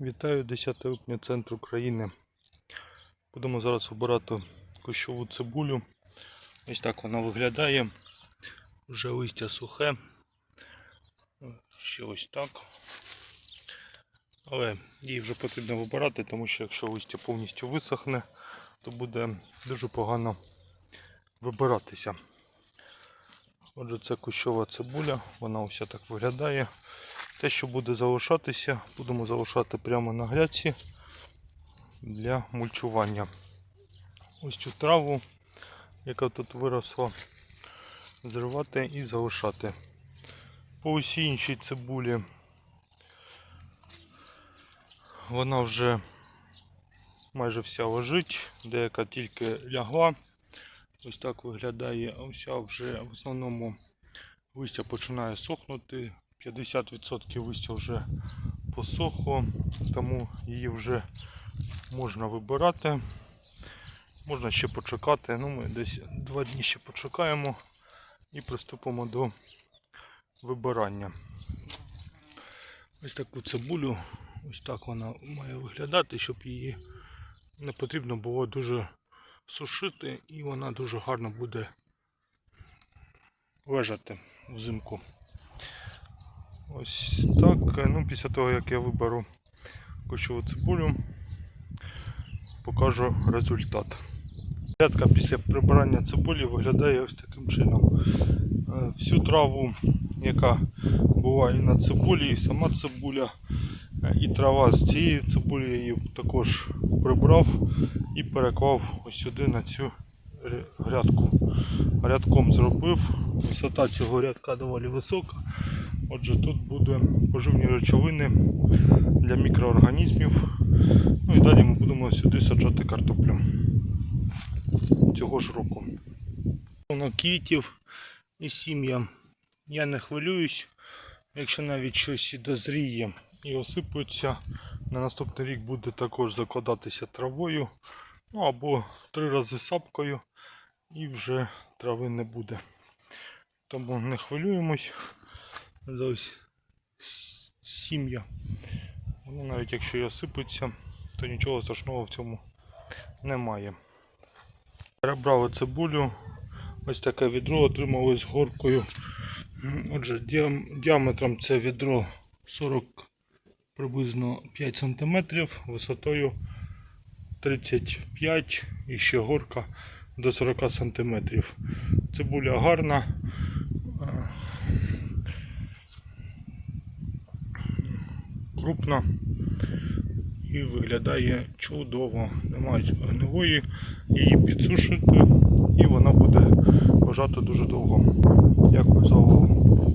Вітаю 10 липня центр України. Будемо зараз обирати кущову цибулю. Ось так вона виглядає. Вже листя сухе. Ще ось так. Але її вже потрібно вибирати, тому що якщо листя повністю висохне, то буде дуже погано вибиратися. Отже, це кущова цибуля, вона ось так виглядає. Те, що буде залишатися, будемо залишати прямо на грядці для мульчування. Ось цю траву, яка тут виросла, зривати і залишати. По усій іншій цибулі вона вже майже вся лежить, деяка тільки лягла. Ось так виглядає, а вся вже в основному листя починає сохнути. 50% листя вже посохло, тому її вже можна вибирати. Можна ще почекати. Ну, ми десь два дні ще почекаємо і приступимо до вибирання. Ось таку цибулю, ось так вона має виглядати, щоб її не потрібно було дуже сушити і вона дуже гарно буде лежати взимку. Ось так. Ну, після того, як я виберу кочову цибулю, покажу результат. Рядка після прибирання цибулі виглядає ось таким чином. Е, Всю траву, яка була і на цибулі, і сама цибуля, е, і трава з цієї цибулі її також прибрав і переклав ось сюди на цю грядку. Рядком зробив. Висота цього рядка доволі висока. Отже, тут буде поживні речовини для мікроорганізмів. Ну і далі ми будемо сюди саджати картоплю цього ж року. Воно квітів і сім'я. Я не хвилююсь, якщо навіть щось і дозріє і осипується, на наступний рік буде також закладатися травою. Ну або три рази сапкою і вже трави не буде. Тому не хвилюємось ось сім'я. Воно навіть якщо і осипеться, то нічого страшного в цьому немає. Перебрали цибулю, ось таке відро отримали з горкою. Отже, діаметром це відро 40 приблизно 5 см, висотою 35 і ще горка до 40 см. Цибуля гарна. Крупна і виглядає чудово. Немає гнилої, її підсушити і вона буде лежати дуже довго. Дякую за увагу.